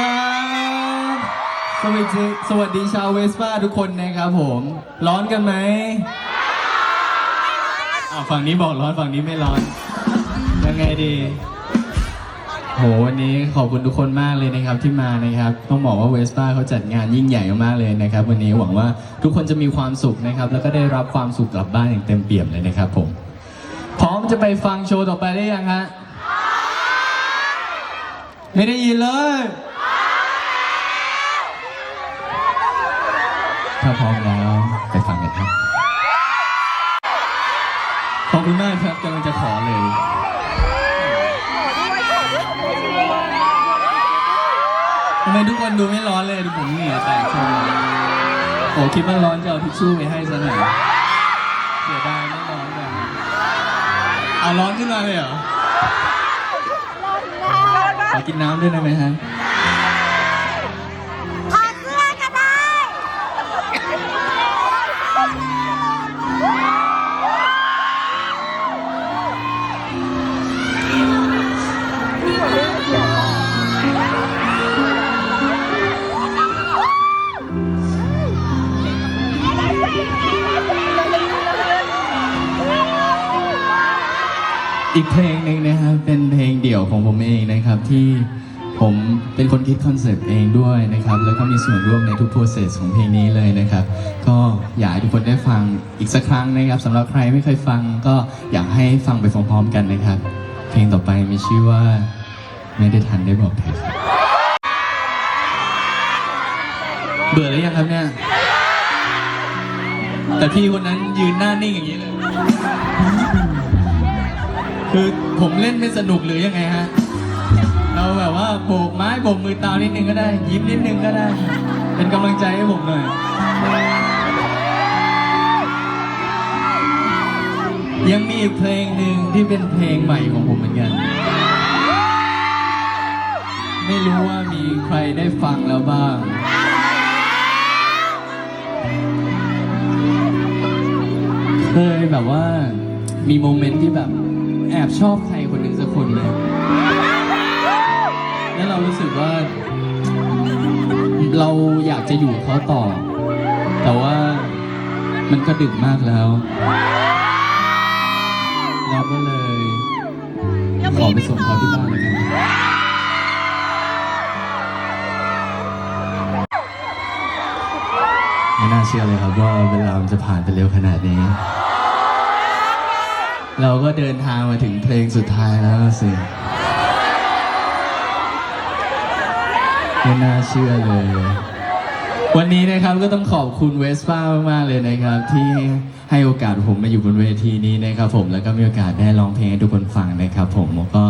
ครับ สวัสดีสวัสดีชาวเวสป้าทุกคนนะครับผม ร้อนกันไหมอ้าวฝั่งนี้บอกร้อนฝั่งนี้ไม่ร้อน ยังไงดี โหวันนี้ขอบคุณทุกคนมากเลยนะครับที่มานะครับ ต้องบอกว่าเวสป้าเขาจัดงานยิ่งใหญ่มากเลยนะครับ วันนี้หวังว่าทุกคนจะมีความสุขนะครับ แล้วก็ได้รับความสุขกลับบ้านอย่างเต็มเปี่ยมเลยนะครับผม พร้อมจะไปฟังโชว์ต่อไปได้ยังฮะไม่ได้ยินเลย ถ้าพร้อมแล้วไปฟังกันครับ ขอบคุณมากครับกำลังจะขอเลยทำไมทุกคนดูไม่ร้อนเลยดูผมเหงื่อแตกช่วงนี้โอ้คิดว่าร้อนจะเอาทิชชู่ไปให้ซะหน่อยเสียดายไม่ร้อนแบบเอาร้อนขึ้นมาเลยเหรอขอกินน้ำด้วยได้ไหมฮะ อีกเพลงหนึ่งนะครับเป็นเพลงเดี่ยวของผมเองนะครับที่ผมเป็นคนคิดคอนเซปต์เองด้วยนะครับแล้วก็มีส่วนร่วมในทุกโปรเซสของเพลงนี้เลยนะครับ ก็อยากให้ทุกคนได้ฟังอีกสักครั้งนะครับสำหรับใครไม่เคยฟังก็อยากให้ฟังไปพร้อมๆกันนะครับ เพลงต่อไปมีชื่อว่าไม่ได้ทันได้บอกเธอครับเบื่อหรือยังครับเนี่ย แต่พี่คนนั้นยืนหน้านิ่งอย่างนี้เลย คือผมเล่นไม่สนุกหรือยังไงฮะ เราแบบว่าโบกไม้โบกมือตามนิดนึงก็ได้ ยิ้มนิดนึงก็ได้ เป็นกำลังใจให้ผมหน่อย ยังมีอีกเพลงหนึ่งที่เป็นเพลงใหม่ของผมเหมือนกัน ไม่รู้ว่ามีใครได้ฟังแล้วบ้างเคยแบบว่ามีโมเมนต์ที่แบบ แอบชอบใครคนหนึ่งสักคนเลย แล้วเรารู้สึกว่า เราอยากจะอยู่เขาต่อ แต่ว่ามันก็ดึกมากแล้ว เราก็เลยขอไปส่งเขาที่บ้านแล้วกันไม่น่าเชื่อเลยครับว่าเวลามันจะผ่านไปเร็วขนาดนี้ เราก็เดินทางมาถึงเพลงสุดท้ายแล้วสิไม่น่าเชื่อเลย วันนี้นะครับก็ต้องขอบคุณเวสป้ามากๆเลยนะครับ ที่ให้โอกาสผมมาอยู่บนเวทีนี้นะครับ ผมแล้วก็มีโอกาสได้ร้องเพลงให้ทุกคนฟังนะครับ ผมแล้วก็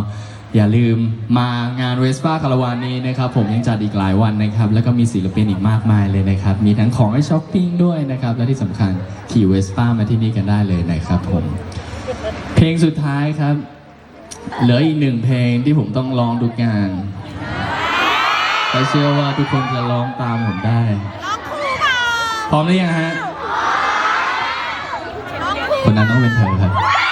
อย่าลืมมางานเวสป้าคาราวานนี้นะครับ ผมยังจัดอีกหลายวันนะครับ แล้วก็มีศิลปินอีกมากมายเลยนะครับ มีทั้งของให้ช้อปปิ้งด้วยนะครับ และที่สำคัญขี่เวสป้ามาที่นี่กันได้เลยนะครับผม เพลงสุดท้ายครับ เหลืออีกหนึ่งเพลงที่ผมต้องร้องทุกงานและเชื่อว่าทุกคนจะร้องตามผมได้ร้องคู่เปล่าพร้อมหรือยังฮะร้องคู่คนนั้นต้องเป็นเธอครับเ